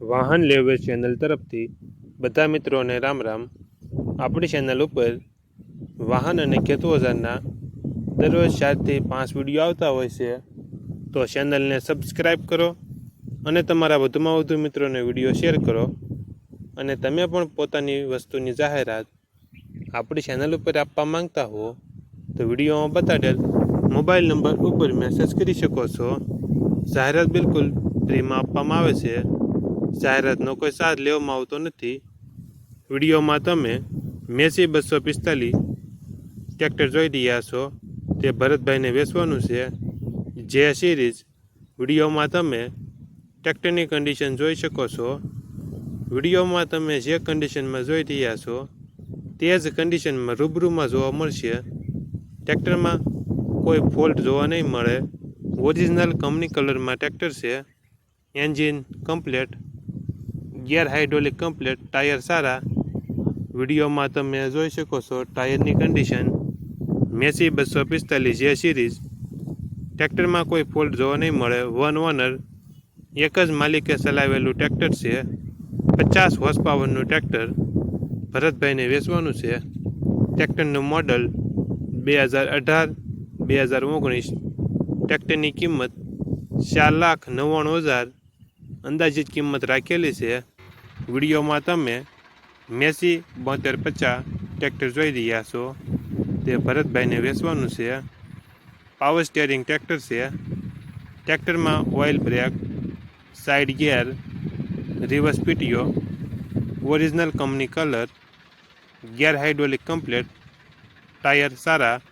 વાહન લેવે ચેનલ તરફથી બધા મિત્રોને રામ રામ. આપણી ચેનલ ઉપર વાહન અને ખેત ઓજારના દરરોજ ચારથી પાંચ વીડિયો આવતા હોય છે, તો ચેનલને સબસ્ક્રાઈબ કરો અને તમારા વધુમાં વધુ મિત્રોને વીડિયો શેર કરો અને તમે પણ પોતાની વસ્તુની જાહેરાત આપણી ચેનલ ઉપર આપવા માંગતા હો, તો વિડીયોમાં બતાડેલ મોબાઈલ નંબર ઉપર મેસેજ કરી શકો છો. જાહેરાત બિલકુલ ફ્રીમાં આપવામાં આવે છે. જાહેરાતનો કોઈ સાથ લેવામાં આવતો નથી. વિડીયોમાં તમે મેસી બસો પિસ્તાલીસ ટ્રેક્ટર જોઈ રહ્યા છો. તે ભરતભાઈને વેચવાનું છે. જે સિરીઝ વિડીયોમાં તમે ટ્રેક્ટરની કન્ડિશન જોઈ શકો છો. વિડીયોમાં તમે જે કન્ડિશનમાં જોઈ રહ્યા છો, તે જ કન્ડિશનમાં રૂબરૂમાં જોવા મળશે. ટ્રેક્ટરમાં કોઈ ફોલ્ટ જોવા નહીં મળે. ઓરિજિનલ કંપની કલરમાં ટ્રેક્ટર છે. Engine complete gear hydraulic complete tyre સારા. વિડીયોમાં તમે જોઈ શકો છો ટાયરની કન્ડિશન. મેસી બસો પિસ્તાલીસ જે સિરીઝ. ટ્રેક્ટરમાં કોઈ ફોલ્ટ જોવા નહીં મળે. One owner. એક જ માલિકે ચલાવેલું ટ્રેક્ટર છે. પચાસ હોર્સ પાવરનું ટ્રેક્ટર. ભરતભાઈને વેચવાનું છે. ટ્રેક્ટરનું મોડલ બે હજાર અઢાર, બે હજાર ઓગણીસ. ટ્રેક્ટરની કિંમત ચાર લાખ નવ્વાણું હજાર. અંદાજિત કિંમત રાખેલી છે. વિડીયોમાં તમે મેસી બોતેર પચાસ ટ્રેક્ટર જોઈ રહ્યા છો. તે ભરતભાઈને વેચવાનું છે. પાવર સ્ટેરિંગ ટ્રેક્ટર છે. ટ્રેક્ટરમાં oil brake side gear reverse PTO original company colour gear hydraulic complete tyre સારા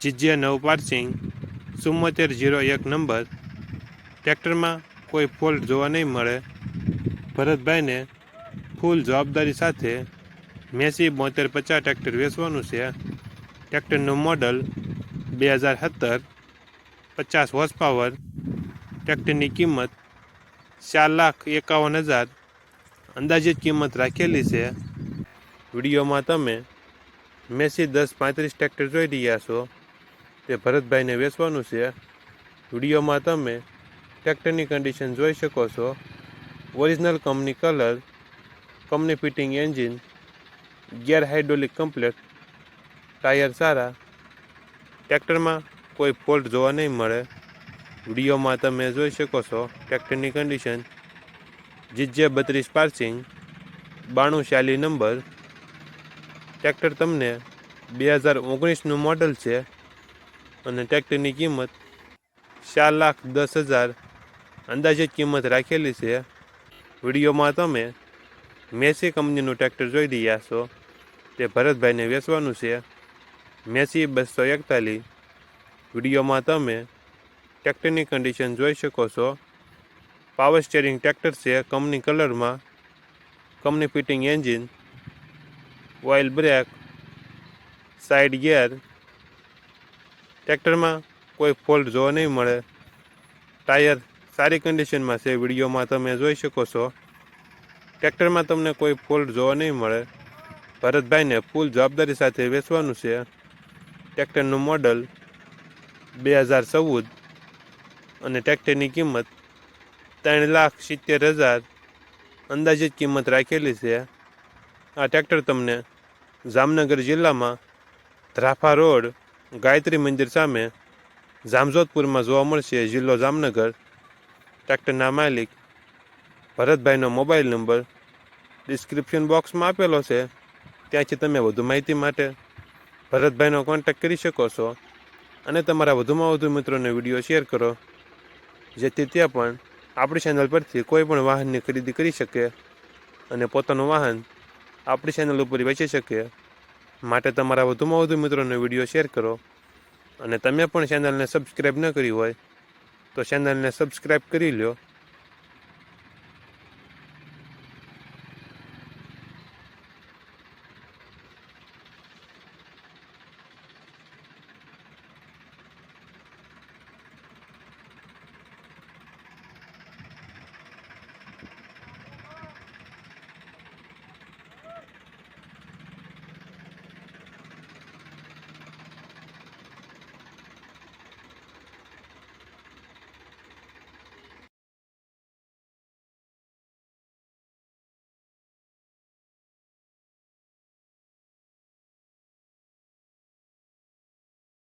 જીજે નવ પાર્સિંગ ચુમ્મોતેર જીરો એક નંબર ટ્રેક્ટરમાં કોઈ ફોલ્ટ જોવા નહીં મળે. ભરતભાઈને ફૂલ જવાબદારી સાથે મેસી બોતેર પચાસ ટ્રેક્ટર વેચવાનું છે. ટ્રેક્ટરનું મોડલ બે હજાર સત્તર, પચાસ હોર્સ પાવર ટ્રેક્ટરની કિંમત ચાર લાખ એકાવન હજાર અંદાજિત કિંમત રાખેલી છે. વિડીયોમાં તમે મેસી દસ પાંત્રીસ ટ્રેક્ટર જોઈ રહ્યા છો, તે ભરતભાઈને વેચવાનું છે. વિડીયોમાં તમે ટ્રેક્ટરની કન્ડિશન જોઈ શકો છો. Original company colour company fitting engine gear hydraulic complete, tyre સારા, ટ્રેક્ટરમાં કોઈ ફોલ્ટ જોવા નહીં મળે. વિડીયોમાં તમે જોઈ શકો છો ટ્રેક્ટરની કન્ડિશન જીજે બત્રીસ પાર્સિંગ, બાણું ચાલી નંબર. ટ્રેક્ટર તમને બે હજાર ઓગણીસનું મોડલ છે અને ટ્રેક્ટરની કિંમત ચાર લાખ દસ હજાર અંદાજે કિંમત રાખેલી છે. વિડીયોમાં તમે મેસી કંપનીનું ટ્રેક્ટર જોઈ રહ્યા છો તે ભરતભાઈને વેચવાનું છે. મેસી બસો એકતાલીસ. વિડીયોમાં તમે ટ્રેક્ટરની કન્ડિશન જોઈ શકો છો. પાવર સ્ટેરિંગ ટ્રેક્ટર છે, કંપની કલરમાં. Company fitting engine oil brake side gear ટ્રેક્ટરમાં કોઈ ફોલ્ટ જોવા નહીં મળે. ટાયર સારી કન્ડિશનમાં છે, વિડીયોમાં તમે જોઈ શકો છો. ટ્રેક્ટરમાં તમને કોઈ ફોલ્ટ જોવા નહીં મળે. ભરતભાઈને ફૂલ જવાબદારી સાથે વેચવાનું છે. ટ્રેક્ટરનું મોડલ બે હજાર ચૌદ અને ટ્રેક્ટરની કિંમત ત્રણ લાખ સિત્તેર હજાર અંદાજિત કિંમત રાખેલી છે. આ ટ્રેક્ટર તમને જામનગર જિલ્લામાં ધ્રાફા રોડ, ગાયત્રી મંદિર સામે જામજોધપુરમાં જોવા મળશે. જિલ્લો જામનગર. ટ્રેક્ટરના માલિક ભરતભાઈનો મોબાઈલ નંબર ડિસ્ક્રિપ્શન બોક્સમાં આપેલો છે. ત્યાંથી તમે વધુ માહિતી માટે ભરતભાઈનો કોન્ટેક્ટ કરી શકો છો અને તમારા વધુમાં વધુ મિત્રોને વીડિયો શેર કરો. જેથી ત્યાં પણ આપણી ચેનલ પરથી કોઈ પણ વાહનની ખરીદી કરી શકે અને પોતાનું વાહન આપણી ચેનલ ઉપર વેચી શકે. માટે તમારા વધુમાં વધુ મિત્રોને વીડિયો શેર કરો અને તમે પણ ચેનલને સબસ્ક્રાઈબ ન કરી હોય તો ચેનલને સબસ્ક્રાઈબ કરી લો